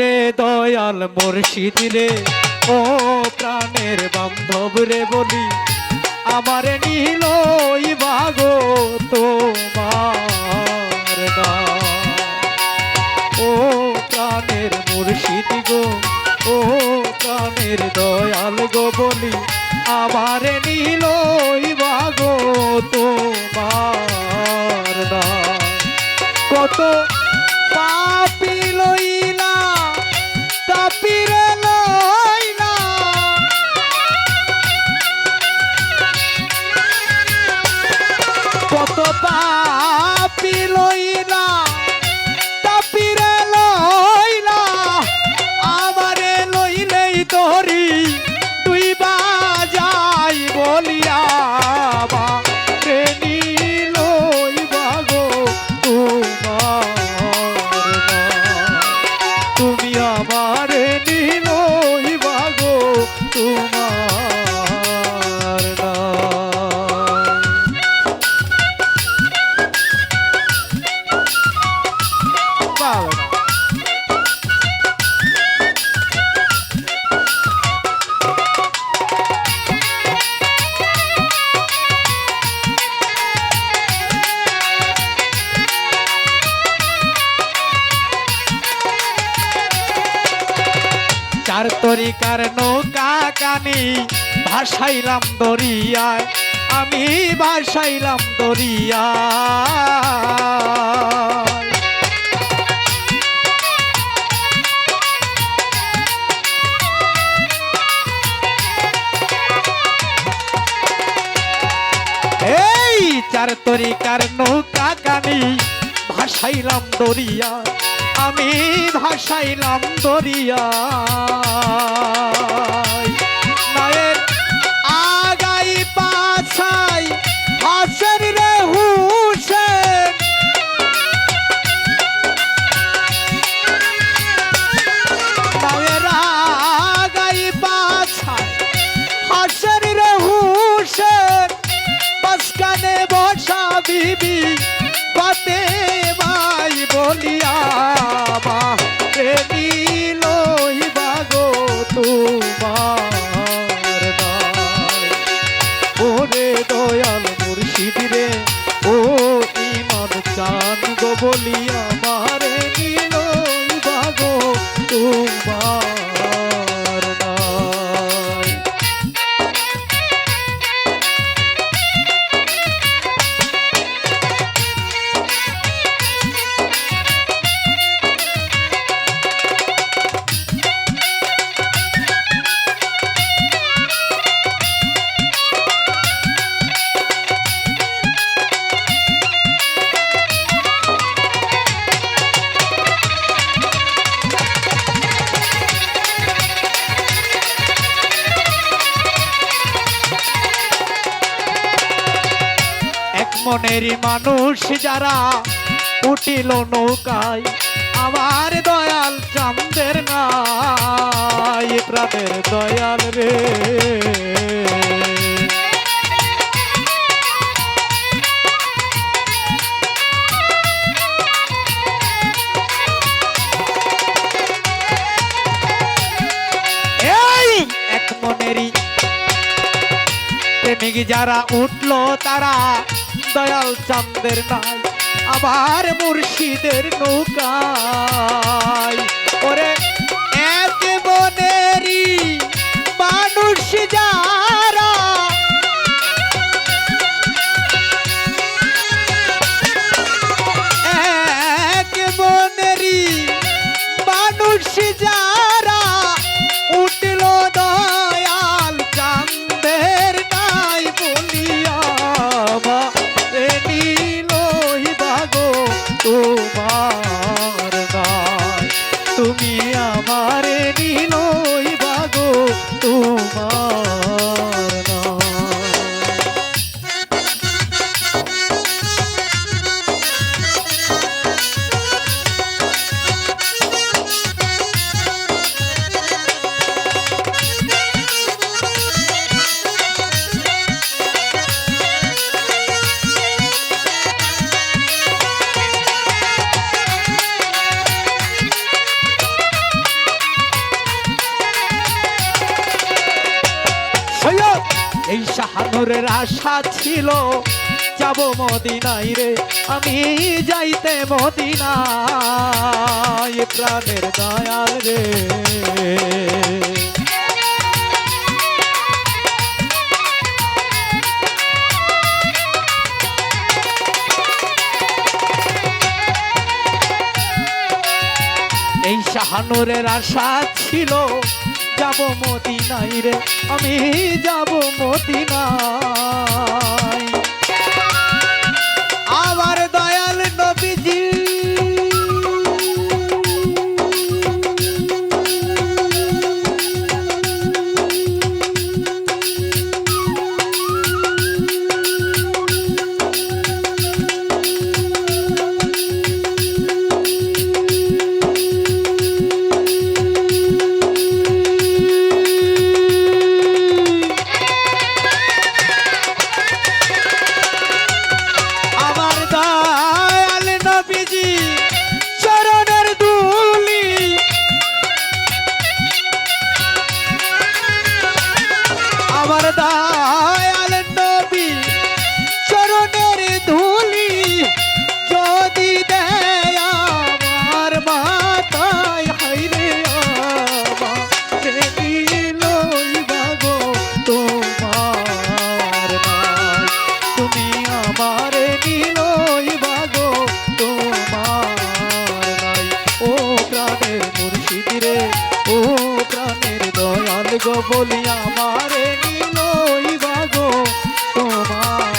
ওরে দয়াল মুর্শিদ রে ও প্রাণের বান্ধব রে বলি আমার নীল তরিকার নৌকা কানি, ভাসাইলাম দরিয়ায়। আমি ভাসাইলাম দরিয়া এই চার তরিকার নৌকা কানি, ভাসাইলাম দরিয়া আমি ভাসাইলাম দরিয়া নায়ের আগাই পাছাই হাসের রে হুসেন। নায়ের আগাই পাছাই হুসেন। বসা বিবি পাতে বলিয়া মা নিল বাগো তোমার নাই ওরে দয়াল মুর্শিদ রে, ও ইমান চান গো মারে নিল বাগো তোমার এক মনেরই মানুষ যারা উঠিল নৌকায়, আমার দয়াল চান্দের প্রাণের দয়াল রে। যারা উঠল তারা দয়াল চান্দের নাই আবার মুর্শিদের নৌকায়। ওরে এক বনেরি মানুষ যারা তোমার নাই তুমি আমার নীল বাগো তোমার মনের আশা ছিল, যাব মদিনাই রে। আমি যাইতে মদিনা প্রাণের দয়াল রে। এই শাহানুরের আশা ছিল যাব মতি নাই রে আমি যাব মতি না দিদিরে ও প্রাণের দয়াল গো বলি আমারে নিলই তোমার